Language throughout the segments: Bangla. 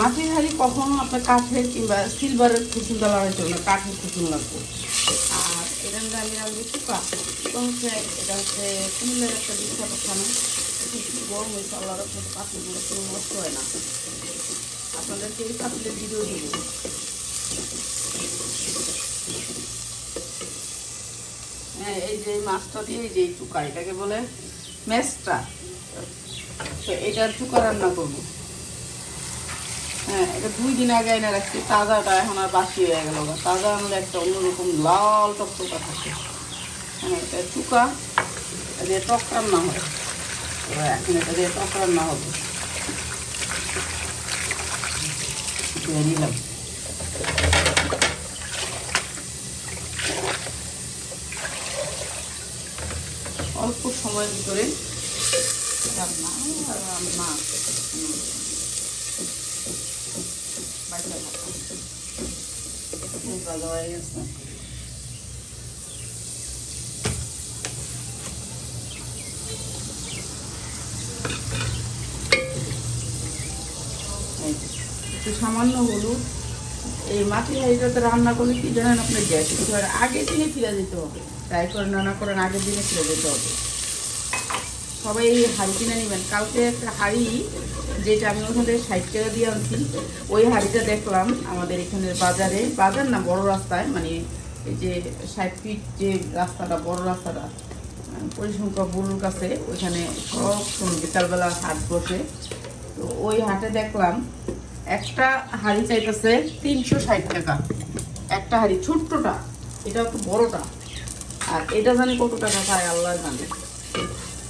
মাটির হাঁড়ি কখনো আপনার কাঠের কিংবা সিলভারের খুচুনটা লাগাইতে হবে না কাঠের খুচুন লাগবে আর মধ্যে আমি রাখব চুকা চুকা হচ্ছে, এটা হচ্ছে কুমিল্লার একটা বিখ্যাত খানা। গরম হয়েছে, আল্লাহর আপনার পাখিগুলো কোনো নষ্ট হয় না। আপনাদেরকে এই পাখিদের ভিডিও দেবো। হ্যাঁ এই যে মাছটা দিয়ে, এই যে চুকা, এটাকে বলে মেসটা। তো এটার চুকা রান্না করব। হ্যাঁ এটা দুই দিন আগে এনে রাখছি, তাজাটা এখন আর বাসি হয়ে গেল তাজা আনলে একটা অন্যরকম লাল টকটকা থাকে। হ্যাঁ এটা চুকা দিয়ে টক রান্না এবার এখন এটা দিয়ে টক রান্না হবে। নিলাম অল্প সময়ের ভিতরে রান্না রান্না। একটু সামান্য হলুদ। এই মাটির হাঁড়িটাতে রান্না করলে কি জানেন আপনার গ্যাস আগের দিনে ফিরে যেতে হবে। তাই করে না করেন আগের দিনে ফিরে যেতে হবে। সবাই হাঁড়ি কিনে নেবেন। কালকে একটা হাঁড়ি, যেটা আমি ওখান থেকে ষাট টাকা দিয়ে আনছি, ওই হাঁড়িটা দেখলাম আমাদের এখানের বাজারে। বাজার না, বড় রাস্তায় মানে এই যে ষাট ফিট যে রাস্তাটা, বড় রাস্তাটা পরিসংখ্যা বুলুর কাছে ওইখানে সব সময় বিকালবেলা হাট বসে। তো ওই হাটে দেখলাম একটা হাঁড়ি চাইতেছে তিনশো ষাট টাকা। একটা হাঁড়ি ছোট্টটা এটা একটু বড়টা। আর এটা জানি কত টাকা পায় আল্লাহ জানে।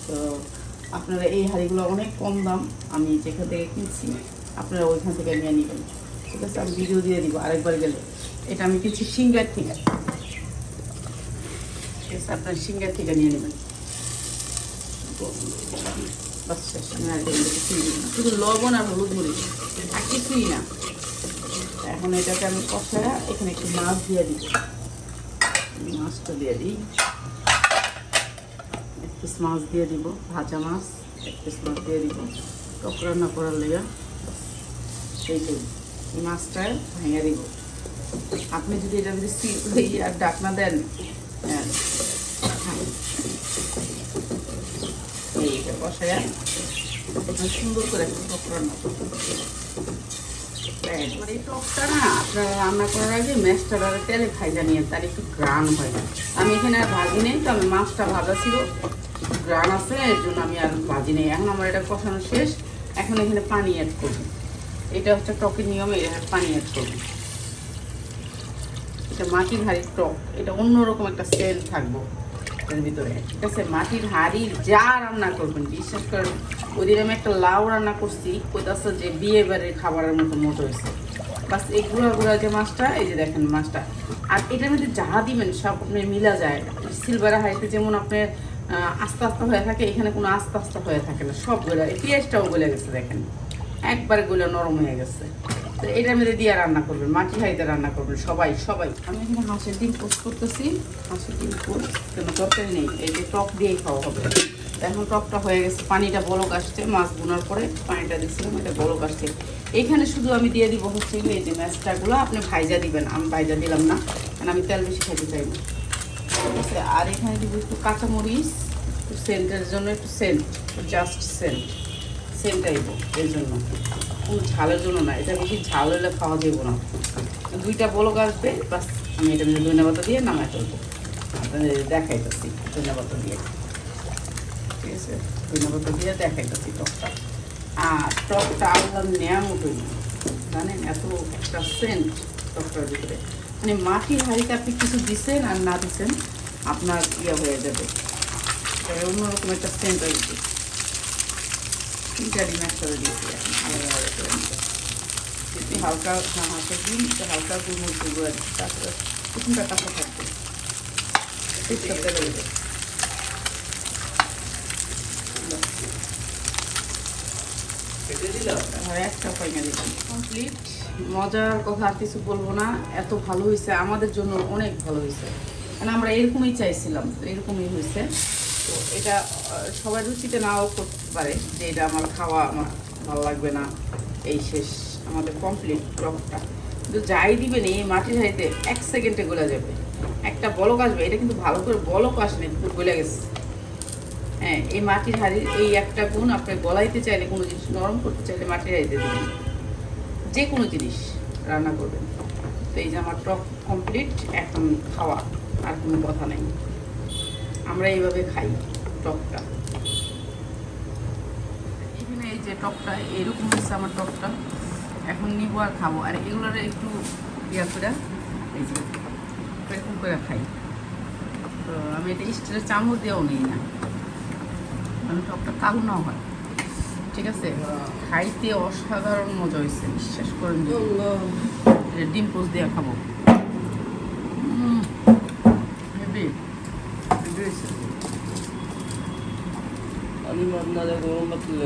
তো আপনারা এই হাঁড়িগুলো অনেক কম দাম, আমি যেখান থেকে কিনছি, আপনারা ওইখান থেকে নিয়ে নেবেন। ঠিক আছে, আমি ভিডিও দিয়ে দিব আরেকবার গেলে। এটা আমি কিনছি সিঙ্গার থেকে। ঠিক আছে, আপনার সিঙ্গার থেকে নিয়ে নেবেন। শুধু লবণ আর হলুদ মরিচ। আর কিছুই না। এখন এটাকে আমি কষায় এখানে একটু মাছ দিয়ে দিব। মাছটা দিয়ে দিই। পিস মাছ দিয়ে দিব ভাজা মাছ এক পিস মাছ দিয়ে দিব। টক রান্না করার লেগে যে এই মাছটা ভেঙে দিব। আপনি যদি এটা যদি আর ডাকনা দেন হ্যাঁ, সুন্দর করে টক রান্না করব এই টকটা না আপনারা রান্না করার আগে ম্যাশটা ধরে তেলে ভাজা নিয়ে তার একটু গ্রান হয়। আমি এখানে আর ভাজি নেই তো আমি মাছটা ভাজা ছিল। গ্রান আছে, এর জন্য আমি আর ভাজি নেই। এখন আমার এটা কষানো শেষ। এখন এখানে পানি অ্যাড করব। এটা হচ্ছে টকের নিয়মে এখানে পানি অ্যাড করব। এটা মাটির হাঁড়ির টক। এটা অন্যরকম একটা সেল থাকব এর ভিতরে। ঠিক আছে? মাটির হাঁড়ির যা রান্না করবেন বিশেষ করে ওই দিন আমি একটা লাউ রান্না করছি কইতাছে যে বিয়ে বাড়ির খাবারের মতো মতো হয়েছে। বাস এই গুঁড়া গুঁড়া যে মাছটা, এই যে দেখেন মাছটা। আর এটার মধ্যে যা দিবেন সব আপনার মিলা যায়। সিলভার হাঁড়িতে যেমন আপনার আস্তে আস্তে হয়ে থাকে, এখানে কোনো আস্তে আস্তে হয়ে থাকে না, সব গলে পেঁয়াজটাও গলে গেছে দেখেন। একবারে গলে নরম হয়ে গেছে। তো এটার মধ্যে দিয়ে রান্না করবেন, মাটি হাঁড়িতে রান্না করবেন সবাই সবাই। আমি এখানে হাঁসের ডিম পোস্ট করতেছি, হাঁসের ডিম পোস্ট, কোনো তরকারি নেই। এই যে টক দিয়েই খাওয়া হবে। এখন টকটা হয়ে গেছে, পানিটা বলক আসছে, মাছ বোনার পরে পানিটা দিচ্ছিলাম এটা বলক আসছে। এখানে শুধু আমি দিয়ে দিব হচ্ছে এই যে ম্যাচটাগুলো আপনি ভাইজা দিবেন, আমি ভাইজা দিলাম না, কারণ আমি তেল বেশি খেতে চাই না। ঠিক আছে। আর এখানে দিব একটু কাঁচামরিচ, একটু সেন্টের জন্য একটু সেন্ট জাস্ট সেন্ট। সেন্ট আইব এর জন্য। কোনো ঝালের জন্য না, এটা বেশি ঝাল হলে খাওয়া যাব না। দুইটা বলক আসবে, বাস আমি এটা মধ্যে ধনে দিয়ে নামাই ফেলব। আপনাদের দেখাইতেছি ধনে দিয়ে। ঠিক আছে? ধনে পাতা দিয়ে দেখাইতেছি টকটা। আর টকটা আল্লাহ নেওয়া মতোই জানেন, এত একটা সেন্ট টকটার ভিতরে। মানে মাটির হাঁড়িতে আপনি কিছু দিছেন আর না দিছেন আপনার ইয়ে হয়ে যাবে। অন্যরকম একটা সেন্ট আসবে তিনটা ডিম একসাথে দিয়েছি এখন আলাদা আলাদা করে একটু হালকা হ্যাঁ হালকা ডিম একটু হালকা গুড়মুড় গুঁড়ো দিচ্ছি তারপরে কাঁচা থাকবে। ঠিক একটা দিলাম। কমপ্লিট মজার কথা আর কিছু বলব না। এত ভালো হয়েছে আমাদের জন্য অনেক ভালো হয়েছে কারণ আমরা এরকমই চাইছিলাম তো এরকমই হয়েছে। তো এটা সবাই রুচিতে নাও করতে পারে যে এটা আমার খাওয়া আমার ভালো লাগবে না, এই শেষ আমাদের কমপ্লিট টকটা কিন্তু যাই দিবেন, এই মাটির হাঁড়িতে এক সেকেন্ডে গলে যাবে। একটা বলক আসবে, এটা কিন্তু ভালো করে বলক আসেনি, পুরো গলে গেছে। হ্যাঁ এই মাটির হাঁড়ির এই একটা গুণ, আপনি গলাইতে চাইলে কোনো জিনিস, নরম করতে চাইলে মাটির হাঁড়িতে দেবেন। যে কোনো জিনিস রান্না করবেন। তো এই যে আমার টক কমপ্লিট এখন খাওয়া। আর কোনো কথা নেই। আমরা এইভাবে খাই টকটা। এখানে এই যে টকটা এরকম হচ্ছে আমার টকটা। এখন নিব আর খাব। আর এগুলোর একটু ইয়া করে এই যে এরকম করে খাই। তো আমি এটা স্টিলের চামচ দিয়েও নিই না। মানে টকটা কালো না হয়। ঠিক আছে? খাইতে অসাধারণ মজা হয়েছে বিশ্বাস করেন ডিম পোস্ট দিয়ে খাব। Heavy হয়েছে। আমি আপনাদের কোনো বাতিল